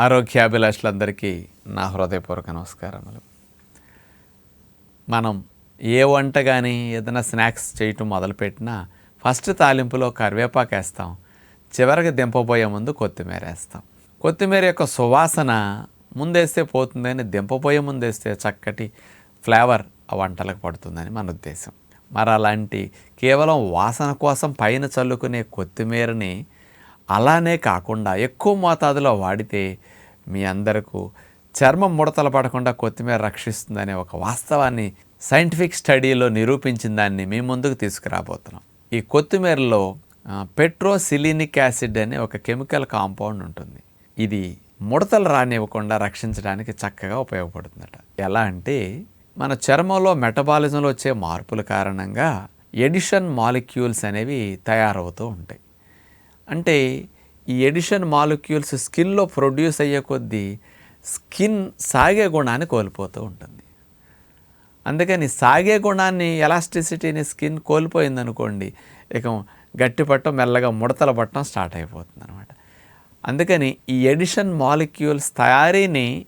ఆరోగ్యాభిలాషులందరికీ నా హృదయపూర్వక నమస్కారములు. మనం ఏ వంట కానీ ఏదైనా స్నాక్స్ చేయటం మొదలుపెట్టినా ఫస్ట్ తాలింపులో కరివేపాకు వేస్తాం. చివరికి దింపబోయే ముందు కొత్తిమీర వేస్తాం. కొత్తిమీర యొక్క సువాసన ముందేస్తే పోతుందని దింపబోయే ముందేస్తే చక్కటి ఫ్లేవర్ ఆ వంటలకు పడుతుందని మన ఉద్దేశం. మరి అలాంటి కేవలం వాసన కోసం పైన చల్లుకునే కొత్తిమీరని అలానే కాకుండా ఎక్కువ మోతాదులో వాడితే మీ అందరకు చర్మం ముడతలు పడకుండా కొత్తిమీర రక్షిస్తుందనే ఒక వాస్తవాన్ని సైంటిఫిక్ స్టడీలో నిరూపించిన దాన్ని మీ ముందుకు తీసుకురాబోతున్నాం. ఈ కొత్తిమీరలో పెట్రోసిలినిక్ యాసిడ్ అనే ఒక కెమికల్ కాంపౌండ్ ఉంటుంది. ఇది ముడతలు రానివ్వకుండా రక్షించడానికి చక్కగా ఉపయోగపడుతుందట. ఎలా అంటే మన చర్మంలో మెటబాలిజంలో వచ్చే మార్పుల కారణంగా ఎడిషన్ మాలిక్యూల్స్ అనేవి తయారవుతూ ఉంటాయి. అంటే ఈ ఎడిషన్ మాలిక్యూల్స్ స్కిన్లో ప్రొడ్యూస్ అయ్యే కొద్దీ స్కిన్ సాగే గుణాన్ని కోల్పోతూ ఉంటుంది. అందుకని సాగే గుణాన్ని ఎలాస్టిసిటీని స్కిన్ కోల్పోయిందనుకోండి ఇక గట్టి పట్టం మెల్లగా ముడతల పట్టడం స్టార్ట్ అయిపోతుంది అనమాట అందుకని ఈ ఎడిషన్ మాలిక్యూల్స్ తయారీని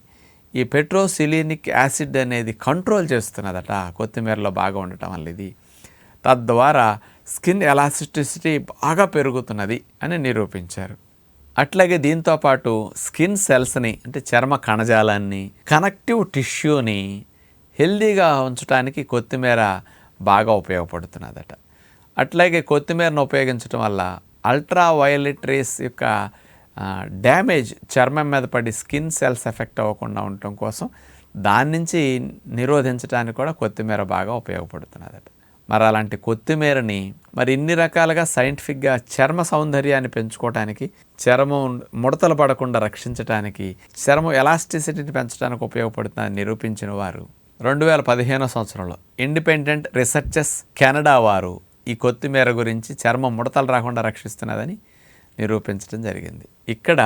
ఈ పెట్రోసిలినిక్ యాసిడ్ అనేది కంట్రోల్ చేస్తున్నదట. కొత్తిమీరలో బాగా ఉండటం వల్ల ఇది. తద్వారా స్కిన్ ఎలాస్టిసిటీ బాగా పెరుగుతున్నది అని నిరూపించారు. అట్లాగే దీంతో పాటు స్కిన్ సెల్స్ని అంటే చర్మ కణజాలాన్ని కనెక్టివ్ టిష్యూని హెల్దీగా ఉంచడానికి కొత్తిమీర బాగా ఉపయోగపడుతున్నదట. అట్లాగే కొత్తిమీరను ఉపయోగించడం వల్ల అల్ట్రా వయలెట్ రేస్ యొక్క డ్యామేజ్ చర్మం మీద పడి స్కిన్ సెల్స్ ఎఫెక్ట్ అవ్వకుండా ఉండటం కోసం దాని నుంచి నిరోధించడానికి కూడా కొత్తిమీర బాగా ఉపయోగపడుతున్నదట. మరి అలాంటి కొత్తిమీరని మరి ఇన్ని రకాలుగా సైంటిఫిక్గా చర్మ సౌందర్యాన్ని పెంచుకోవటానికి చర్మం ముడతలు పడకుండా రక్షించడానికి చర్మం ఎలాస్టిసిటీని పెంచడానికి ఉపయోగపడుతుందని నిరూపించిన వారు రెండు వేల పదిహేనో సంవత్సరంలో ఇండిపెండెంట్ రీసెర్చెస్ కెనడా వారు ఈ కొత్తిమీర గురించి చర్మం ముడతలు రాకుండా రక్షిస్తున్నదని నిరూపించడం జరిగింది. ఇక్కడ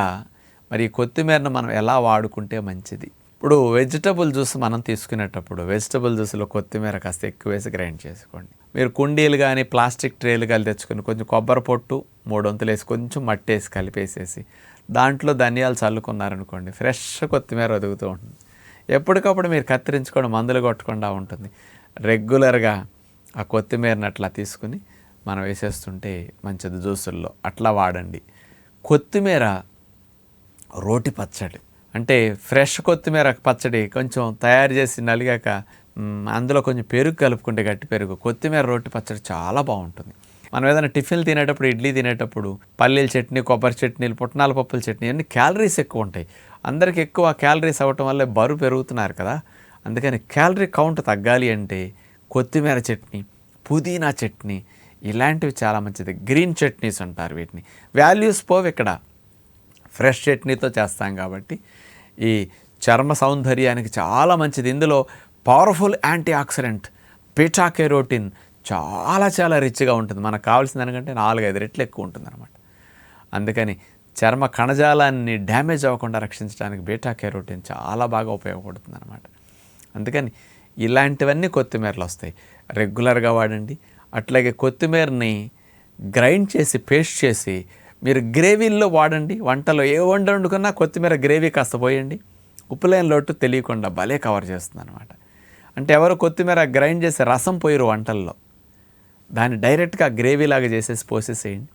మరి ఈ కొత్తిమీరను మనం ఎలా వాడుకుంటే మంచిది? ఇప్పుడు వెజిటబుల్ జ్యూస్ మనం తీసుకునేటప్పుడు వెజిటబుల్ జ్యూస్లో కొత్తిమీర కాస్త ఎక్కువ వేసి గ్రైండ్ చేసుకోండి. మీరు కుండీలు కానీ ప్లాస్టిక్ ట్రేలు కానీ తెచ్చుకొని కొంచెం కొబ్బరి పొట్టు మూడు వంతులు వేసి కొంచెం మట్టి వేసి కలిపేసేసి దాంట్లో ధనియాలు చల్లుకున్నారనుకోండి ఫ్రెష్ కొత్తిమీర ఒదుగుతూ ఉంటుంది. ఎప్పటికప్పుడు మీరు కత్తిరించుకోవడం మందులు కొట్టకుండా ఉంటుంది. రెగ్యులర్గా ఆ కొత్తిమీరని అట్లా తీసుకుని మనం వేసేస్తుంటే మంచిది జ్యూసుల్లో అట్లా వాడండి. కొత్తిమీర రోటి పచ్చడి. అంటే ఫ్రెష్ కొత్తిమీర పచ్చడి కొంచెం తయారు చేసి నలిగాక అందులో కొంచెం పెరుగు కలుపుకుంటే గట్టి పెరుగు. కొత్తిమీర రొట్టె పచ్చడి చాలా బాగుంటుంది. మనం ఏదైనా టిఫిన్లు తినేటప్పుడు ఇడ్లీ తినేటప్పుడు పల్లీల చట్నీ కొబ్బరి చట్నీలు పుట్నాల పప్పుల చట్నీ అన్ని క్యాలరీస్ ఎక్కువ ఉంటాయి. అందరికి ఎక్కువ క్యాలరీస్ అవ్వటం వల్ల బరువు పెరుగుతున్నారు కదా. అందుకని క్యాలరీ కౌంట్ తగ్గాలి అంటే కొత్తిమీర చట్నీ పుదీనా చట్నీ ఇలాంటివి చాలా మంచిది. గ్రీన్ చట్నీస్ అంటారు వీటిని. వాల్యూస్ పోవు ఇక్కడ. ఫ్రెష్ చట్నీతో చేస్తాం కాబట్టి ఈ చర్మ సౌందర్యానికి చాలా మంచిది. ఇందులో powerful antioxidant beta carotene చాలా చాలా రిచ్గా ఉంటుంది. మనకు కావాల్సిన దానికంటే నాలుగైదు రెట్లు ఎక్కువ ఉంటుంది అనమాట అందుకని చర్మ కణజాలాన్ని డ్యామేజ్ అవ్వకుండా రక్షించడానికి బీటా కెరోటిన్ చాలా బాగా ఉపయోగపడుతుంది అనమాట అందుకని ఇలాంటివన్నీ కొత్తిమీరలు వస్తాయి. రెగ్యులర్గా వాడండి. అట్లాగే కొత్తిమీరని గ్రైండ్ చేసి పేస్ట్ చేసి మీరు గ్రేవీల్లో వాడండి వంటలో ఏ వంట వండుకున్నా కొత్తిమీర గ్రేవీ కాస్త పోయండి. ఉప్పు లేని లోటు తెలియకుండా భలే కవర్ చేస్తుంది అనమాట అంటే ఎవరు కొత్తిమీర గ్రైండ్ చేసి రసం పోయిరు వంటల్లో. దాన్ని డైరెక్ట్గా గ్రేవీ లాగా చేసేసి పోసేసేయండి.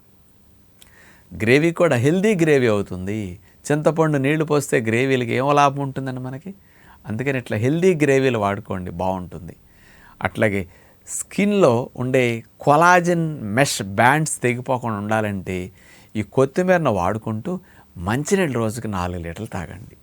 గ్రేవీ కూడా హెల్దీ గ్రేవీ అవుతుంది. చింతపండు నీళ్ళు పోస్తే గ్రేవీలకి ఏమో లాభం ఉంటుందండి మనకి. అందుకని ఇట్లా హెల్దీ గ్రేవీలు వాడుకోండి బాగుంటుంది. అట్లాగే స్కిన్లో ఉండే కొలాజిన్ మెష్ బ్యాండ్స్ తెగిపోకుండా ఉండాలంటే ఈ కొత్తిమీరను వాడుకుంటూ మంచినీళ్ళు రోజుకి నాలుగు లీటర్లు తాగండి.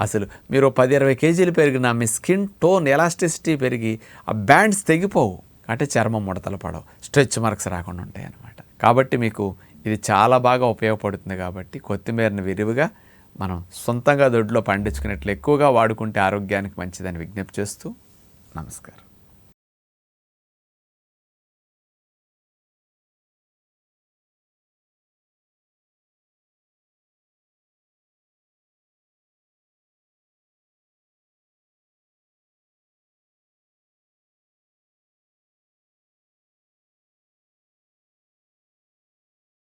అసలు మీరు పది ఇరవై కేజీలు పెరిగిన మీ స్కిన్ టోన్ ఎలాస్టిసిటీ పెరిగి ఆ బ్యాండ్స్ తెగిపోవు. అంటే చర్మం ముడతలు పడవు. స్ట్రెచ్ మార్క్స్ రాకుండా ఉంటాయి అన్నమాట. కాబట్టి మీకు ఇది చాలా బాగా ఉపయోగపడుతుంది కాబట్టి కొత్తిమీరని విరివిగా మనం సొంతంగా దొడ్లో పండించుకున్నట్లు ఎక్కువగా వాడుకుంటే ఆరోగ్యానికి మంచిదని విజ్ఞప్తి చేస్తూ నమస్కారం.